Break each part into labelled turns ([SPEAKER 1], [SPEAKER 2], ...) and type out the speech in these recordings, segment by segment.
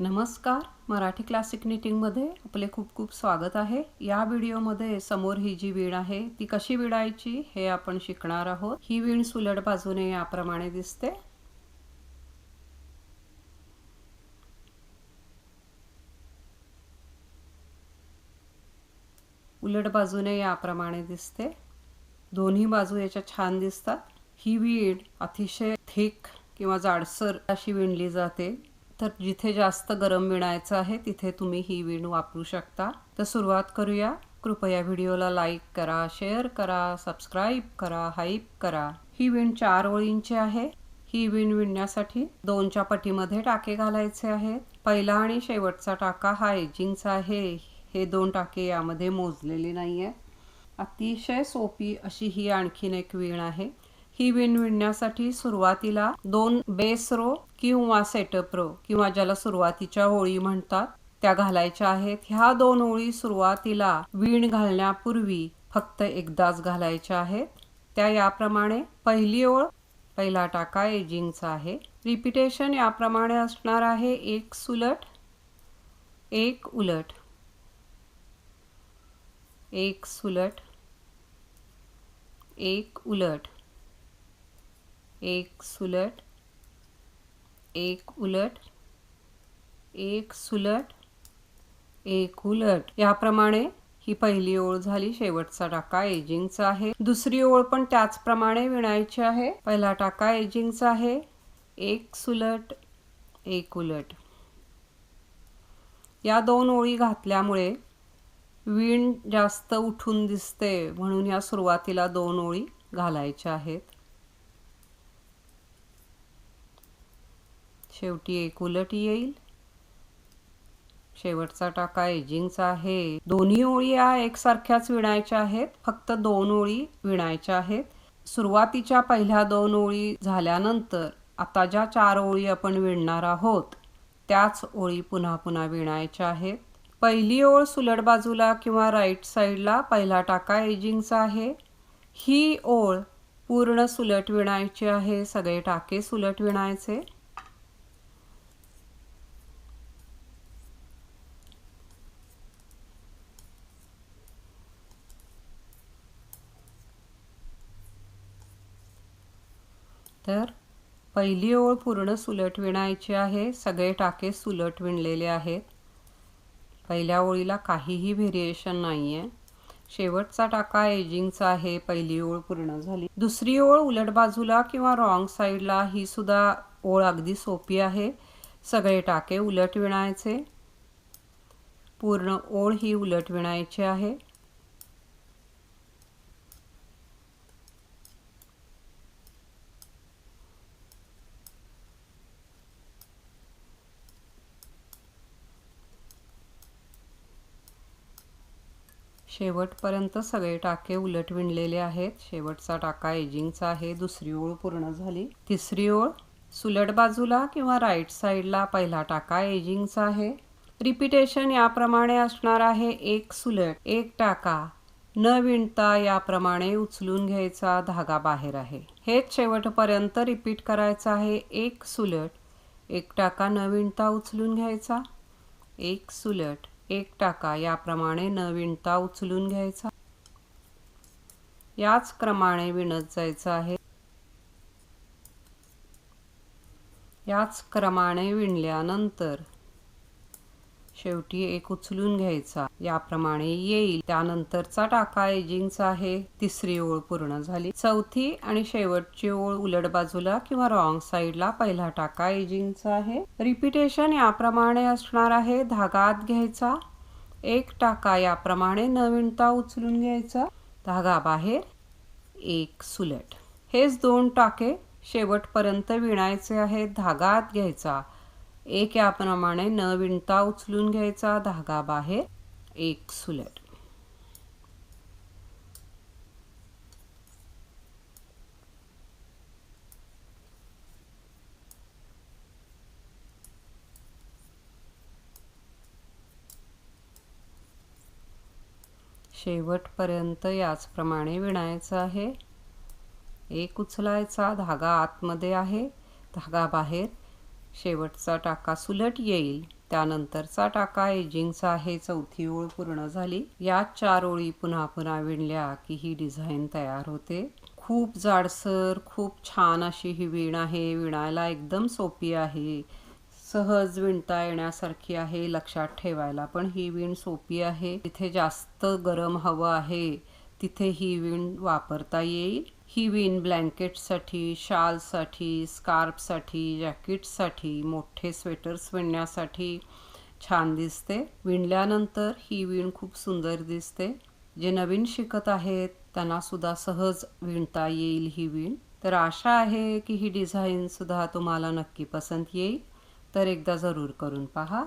[SPEAKER 1] नमस्कार. मराठी क्लासिक निटिंगमध्ये आपले खूप खूप स्वागत आहे. या व्हिडिओमध्ये समोर ही जी वीण आहे ती कशी विणायची हे आपण शिकणार आहोत. ही वीण सुलट बाजूने याप्रमाणे दिसते. उलट बाजूने याप्रमाणे दिसते. दोन्ही बाजू याच्या छान दिसतात. ही वीण अतिशय थिक किंवा जाडसर अशी विणली जाते. तर जिथे जास्त गरम विणायचं आहे तिथे तुम्ही ही विण वापरू शकता. तर सुरुवात करूया. कृपया व्हिडिओला लाईक करा शेअर करा सबस्क्राईब करा हाईप करा. ही विण चार ओळींची आहे. ही विण विणण्यासाठी दोनच्या पटीमध्ये टाके घालायचे आहेत. पहिला आणि शेवटचा टाका हा एजिंगचा आहे. हे दोन टाके यामध्ये मोजलेले नाही आहे अतिशय सोपी अशी ही आणखीन एक विण आहे. ही विण विणण्यासाठी सुरुवातीला दोन बेस रो किंवा सेटअप रो किंवा ज्याला सुरुवातीच्या ओळी म्हणतात त्या घालायच्या आहेत. ह्या दोन ओळी सुरुवातीला विण घालण्यापूर्वी फक्त एकदाच घालायच्या आहेत. त्या याप्रमाणे पहिली ओळ पहिला टाका एजिंगचा आहे. रिपिटेशन याप्रमाणे असणार आहे. एक सुलट एक उलट एक सुलट एक उलट. एक सुलट एक उलट एक सुलट एक उलट. याप्रमाणे ही पहिली ओळ झाली शेवटचा टाका एजिंगचा आहे. दुसरी ओळ पण त्याचप्रमाणे विणायची आहे. पहिला टाका एजिंगचा आहे. एक सुलट एक उलट. या दोन ओळी घातल्यामुळे विण जास्त उठून दिसते म्हणून या सुरुवातीला दोन ओळी घालायच्या आहेत. शेवटी एक उलट येईल. शेवटचा टाका एजिंगचा आहे. दोन्ही ओळी या एकसारख्याच विणायच्या आहेत. फक्त दोन ओळी विणायच्या आहेत. सुरुवातीच्या पहिल्या दोन ओळी झाल्यानंतर आता ज्या चार ओळी आपण विणणार आहोत त्याच ओळी पुन्हा पुन्हा विणायच्या आहेत. पहिली ओळ सुलट बाजूला किंवा राईट साईडला पहिला टाका एजिंगचा आहे. ही ओळ पूर्ण सुलट विणायची आहे. सगळे टाके सुलट विणायचे. तर पहिली ओळ पूर्ण सुलट विणायची आहे सगळे टाके सुलट विणलेले आहेत. पहिल्या ओळीला काहीही व्हेरिएशन नाही आहे शेवटचा टाका एजिंगचा आहे पहिली ओळ पूर्ण झाली. दुसरी ओळ उलट बाजूला किंवा रॉंग साईडला ही सुद्धा ओळ अगदी सोपी आहे. सगळे टाके उलट विणायचे. पूर्ण ओळ ही उलट विणायची आहे. शेवटपर्यंत सगळे टाके उलट विणलेले आहेत. शेवटचा टाका एजिंगचा आहे. दुसरी ओळ पूर्ण झाली. तिसरी ओळ सुलट बाजूला किंवा राईट साईडला पहिला टाका एजिंगचा आहे. रिपिटेशन याप्रमाणे असणार आहे. एक सुलट एक टाका. न विणता याप्रमाणे उचलून घ्यायचा धागा बाहेर आहे. हेच शेवटपर्यंत रिपीट करायचं आहे. एक सुलट एक टाका न विणता उचलून घ्यायचा. एक सुलट एक टाका याप्रमाणे न विणता उचलून घ्यायचा. याच क्रमाने विणत जायचं आहे. याच क्रमाने विणल्यानंतर शेवटी एक उचलून घ्यायचा. याप्रमाणे येईल. त्यानंतरचा टाका एजिंगचा आहे. तिसरी ओळ पूर्ण झाली. चौथी आणि शेवटची ओळ उलट बाजूला किंवा रॉंग साईडला पहिला टाका एजिंगचा आहे. रिपिटेशन याप्रमाणे असणार आहे. धागात घ्यायचा. एक टाका याप्रमाणे नवीनता उचलून घ्यायचा. धागा बाहेर. एक सुलट. हेच दोन टाके शेवटपर्यंत विणायचे आहेत. धागा आत घ्यायचा. एक याप्रमाणे न विणता उचलून घ्यायचा धागा बाहेर. एक सुलट. शेवटपर्यंत याचप्रमाणे विणायचं आहे. एक उचलायचा धागा आतमध्ये आहे. धागा बाहेर. शेवटचा टाका सुलट येईल. त्यानंतरचा टाका एजिंगचा आहे चौथी ओळ पूर्ण झाली. या चार ओळी पुन्हा पुन्हा विणल्या की ही डिझाईन तयार होते. खूप जाडसर खूप छान अशी ही विण आहे. विणायला एकदम सोपी आहे. सहज विणता येण्यासारखी आहे. लक्षात ठेवायला पण ही विण सोपी आहे. तिथे जास्त गरम हवं आहे तिथे ही विण वापरता येईल. ही विण ब्लँकेटसाठी शालसाठी स्कार्फसाठी जॅकेटसाठी मोठे स्वेटर्स विणण्यासाठी छान दिसते. विणल्यानंतर ही विण खूप सुंदर दिसते. जे नवीन शिकत आहेत त्यांनासुद्धा सहज विणता येईल ही विण. तर आशा आहे की ही डिझाईनसुद्धा तुम्हाला नक्की पसंत येईल. तर एकदा जरूर करून पहा.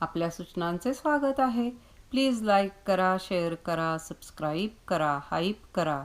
[SPEAKER 1] आपल्या सूचनांचे स्वागत आहे. प्लीज लाईक करा शेअर करा सबस्क्राईब करा हाईप करा.